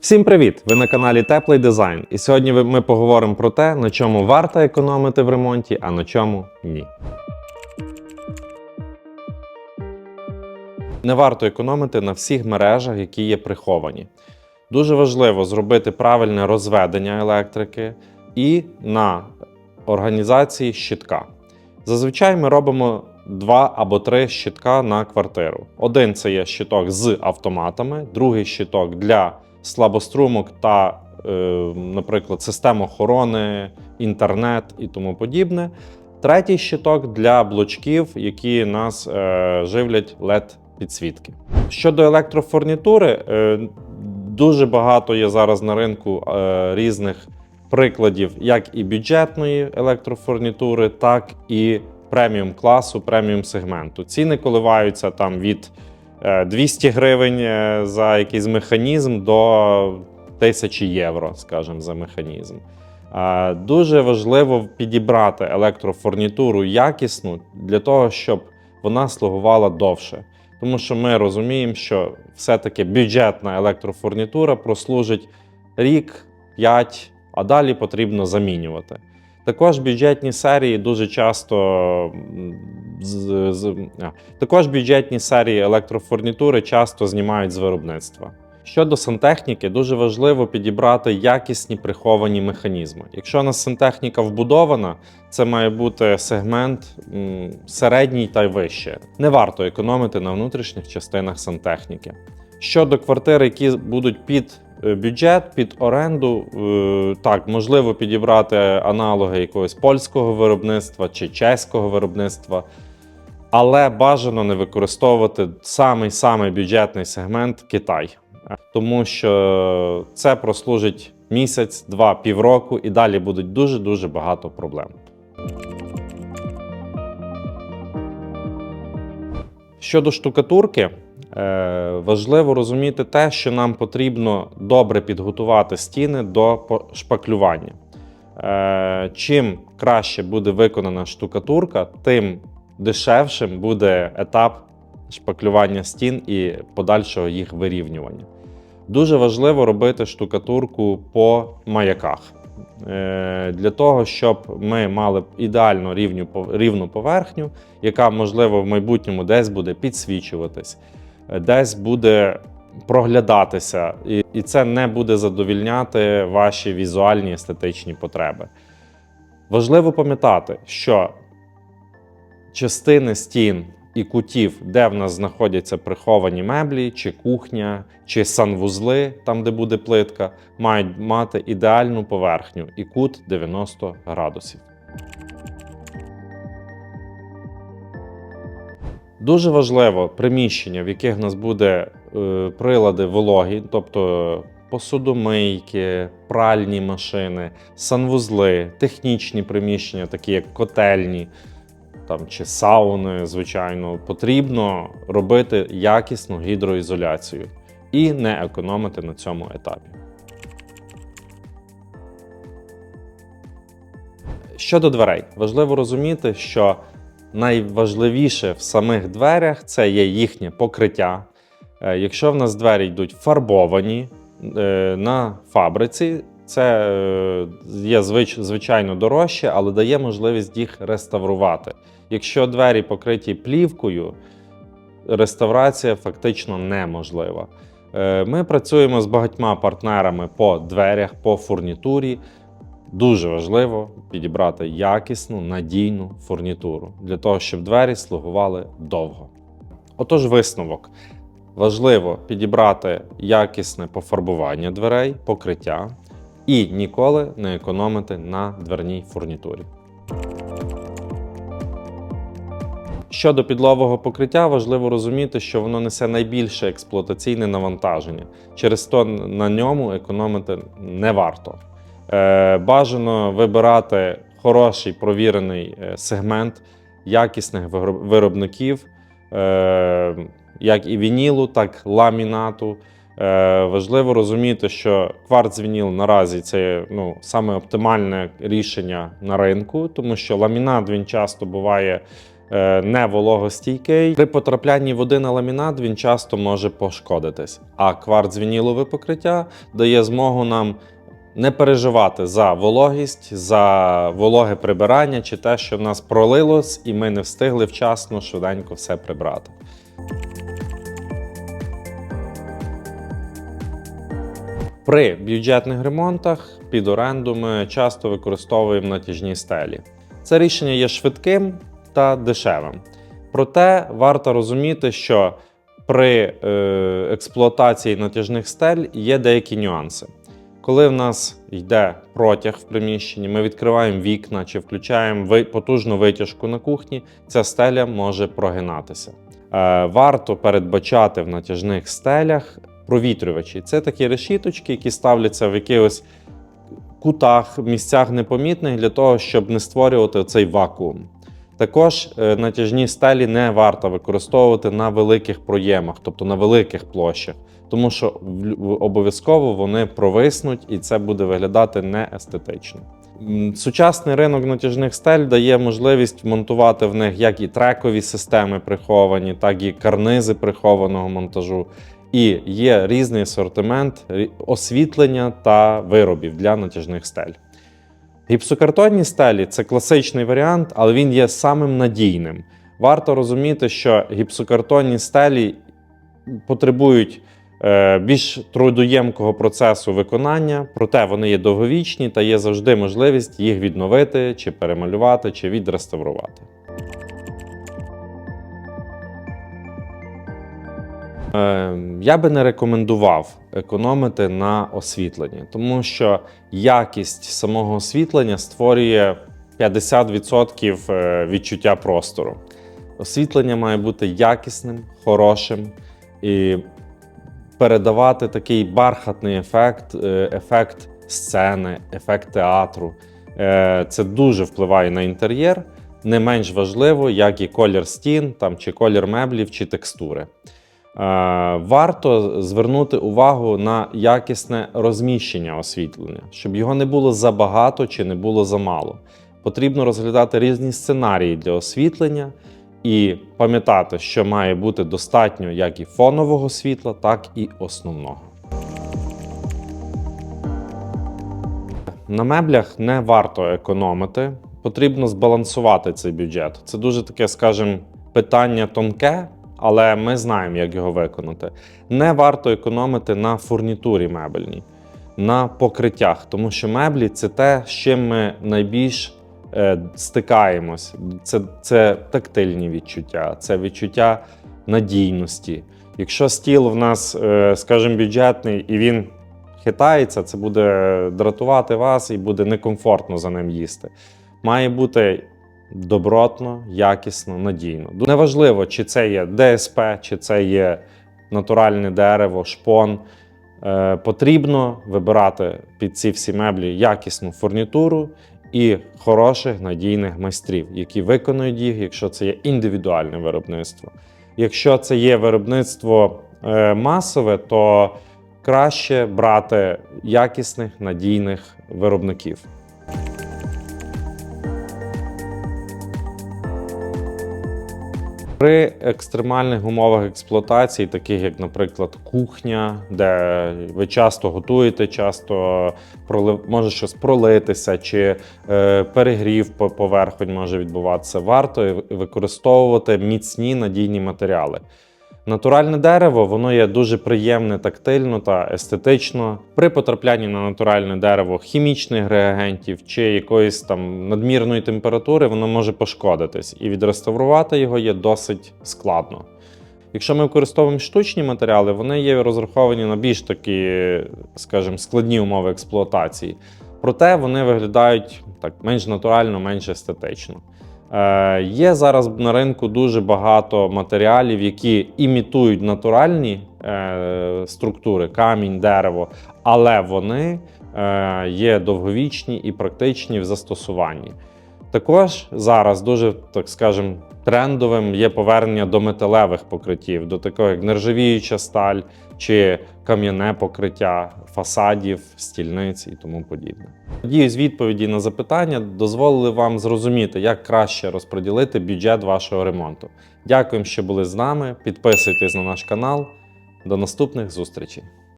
Всім привіт! Ви на каналі Теплий Дизайн. І сьогодні ми поговоримо про те, на чому варто економити в ремонті, а на чому ні. Не варто економити на всіх мережах, які є приховані. Дуже важливо зробити правильне розведення електрики і на організації щитка. Зазвичай ми робимо два або три щитка на квартиру. Один це є щиток з автоматами, другий щиток для слабострумок та, е, наприклад, систем охорони, інтернет і тому подібне. Третій щиток для блочків, які нас е, живлять led підсвітки. Щодо електрофурнітури, е, дуже багато є зараз на ринку різних прикладів як і бюджетної електрофурнітури, так і преміум класу, преміум сегменту. Ціни коливаються там від 200 гривень е, за якийсь механізм до 1000 євро, скажімо, за механізм. Е, Дуже важливо підібрати електрофурнітуру якісну для того, щоб вона слугувала довше. Тому що ми розуміємо, що все-таки бюджетна електрофурнітура прослужить рік, 5, а далі потрібно замінювати. Також бюджетні серії дуже часто з, з, також бюджетні серії електрофурнітури часто знімають з виробництва. Щодо сантехніки, дуже важливо підібрати якісні приховані механізми. Якщо у нас сантехніка вбудована, це має бути сегмент середній та й вище. Не варто економити на внутрішніх частинах сантехніки. Щодо квартир, які будуть під бюджет, під оренду, е, так, можливо підібрати аналоги якогось польського виробництва чи чеського виробництва. Але бажано не використовувати самий самий бюджетний сегмент Китай, тому що це прослужить місяць, два, півроку, і далі будуть дуже дуже багато проблем. Щодо штукатурки, е, важливо розуміти те, що нам потрібно добре підготувати стіни до шпаклювання. Е, Чим краще буде виконана штукатурка, тим дешевшим буде етап шпаклювання стін і подальшого їх вирівнювання. Дуже важливо робити штукатурку по маяках. Е, Для того, щоб ми мали ідеально рівню, рівну поверхню, яка, можливо, в майбутньому десь буде підсвічуватись, е, десь буде проглядатися, і, і це не буде задовільняти ваші візуальні естетичні потреби. Важливо пам'ятати, що частини стін і кутів, де в нас знаходяться приховані меблі, чи кухня, чи санвузли, там де буде плитка, мають мати ідеальну поверхню і кут 90 градусів. Дуже важливо приміщення, в яких в нас буде е, прилади вологі, тобто посудомийки, пральні машини, санвузли, технічні приміщення, такі як котельні, там чи сауни, звичайно, потрібно робити якісну гідроізоляцію і не економити на цьому етапі. Щодо дверей, важливо розуміти, що найважливіше в самих дверях це є їхнє покриття. Е, Якщо в нас двері йдуть фарбовані е, на фабриці, це е, є звич- звичайно дорожче, але дає можливість їх реставрувати. Якщо двері покриті плівкою, реставрація фактично неможлива. Ми працюємо з багатьма партнерами по дверях, по фурнітурі. Дуже важливо підібрати якісну, надійну фурнітуру для того, щоб двері слугували довго. Отож, висновок. Важливо підібрати якісне пофарбування дверей, покриття і ніколи не економити на дверній фурнітурі. Щодо підлового покриття, важливо розуміти, що воно несе найбільше експлуатаційне навантаження. Через то на ньому економити не варто. Е, бажано вибирати хороший провірений е, сегмент якісних виробників, е, як і вінілу, так і ламінату. Важливо розуміти, що кварц-вініл наразі це ну, саме оптимальне рішення на ринку, тому що ламінат він часто буває не вологостійкий. При потраплянні води на ламінат він часто може пошкодитись. А кварц вінілове покриття дає змогу нам не переживати за вологість, за вологе прибирання чи те, що в нас пролилось, і ми не встигли вчасно швиденько все прибрати. При бюджетних ремонтах під оренду ми часто використовуємо натяжні стелі. Це рішення є швидким та дешевим. Проте варто розуміти, що при е, експлуатації натяжних стель є деякі нюанси. Коли в нас йде протяг в приміщенні, ми відкриваємо вікна чи включаємо потужну витяжку на кухні, ця стеля може прогинатися. Е, варто передбачати в натяжних стелях провітрювачі. Це такі решіточки, які ставляться в якихось кутах, місцях непомітних для того, щоб не створювати цей вакуум. Також е, натяжні стелі не варто використовувати на великих проємах, тобто на великих площах, тому що обов'язково вони провиснуть і це буде виглядати неестетично. Сучасний ринок натяжних стель дає можливість монтувати в них як і трекові системи приховані, так і карнизи прихованого монтажу. І є різний асортимент освітлення та виробів для натяжних стель. Гіпсокартонні стелі це класичний варіант, але він є самим надійним. Варто розуміти, що гіпсокартонні стелі потребують е, більш трудоємкого процесу виконання, проте вони є довговічні та є завжди можливість їх відновити, чи перемалювати, чи відреставрувати. Я би не рекомендував економити на освітленні, тому що якість самого освітлення створює 50% е, відчуття простору. Освітлення має бути якісним, хорошим і передавати такий бархатний ефект, е, ефект сцени, ефект театру. Е, Це дуже впливає на інтер'єр. Не менш важливо, як і колір стін, там, чи колір меблів, чи текстури. Е, Варто звернути увагу на якісне розміщення освітлення, щоб його не було забагато чи не було замало. Потрібно розглядати різні сценарії для освітлення і пам'ятати, що має бути достатньо як і фонового світла, так і основного. На меблях не варто економити, потрібно збалансувати цей бюджет. Це дуже таке, скажімо, питання тонке, але ми знаємо, як його виконати. Не варто економити на фурнітурі мебельній, на покриттях, тому що меблі це те, з чим ми найбільш е, стикаємось. Це, це тактильні відчуття, це відчуття надійності. Якщо стіл в нас, е, скажімо, бюджетний і він хитається, це буде дратувати вас і буде некомфортно за ним їсти. Має бути добротно, якісно, надійно. Неважливо, чи це є ДСП, чи це є натуральне дерево, шпон. Е, потрібно вибирати під ці всі меблі якісну фурнітуру і хороших надійних майстрів, які виконують їх, якщо це є індивідуальне виробництво. Якщо це є виробництво е, масове, то краще брати якісних надійних виробників. При екстремальних умовах експлуатації, таких як, наприклад, кухня, де ви часто готуєте, часто пролив... може щось пролитися, чи е, перегрів по поверхонь може відбуватися, варто використовувати міцні надійні матеріали. Натуральне дерево воно є дуже приємне тактильно та естетично. При потраплянні на натуральне дерево хімічних реагентів чи якоїсь там надмірної температури воно може пошкодитись, і відреставрувати його є досить складно. Якщо ми використовуємо штучні матеріали, вони є розраховані на більш такі, скажімо, складні умови експлуатації. Проте вони виглядають так менш натурально, менш естетично. Е, є зараз на ринку дуже багато матеріалів, які імітують натуральні е, структури, камінь, дерево, але вони е, є довговічні і практичні в застосуванні. Також зараз дуже, так скажем, трендовим є повернення до металевих покриттів, до такого як нержавіюча сталь чи кам'яне покриття фасадів, стільниць і тому подібне. Надіюсь, відповіді на запитання дозволили вам зрозуміти, як краще розподілити бюджет вашого ремонту. Дякуємо, що були з нами. Підписуйтесь на наш канал. До наступних зустрічей!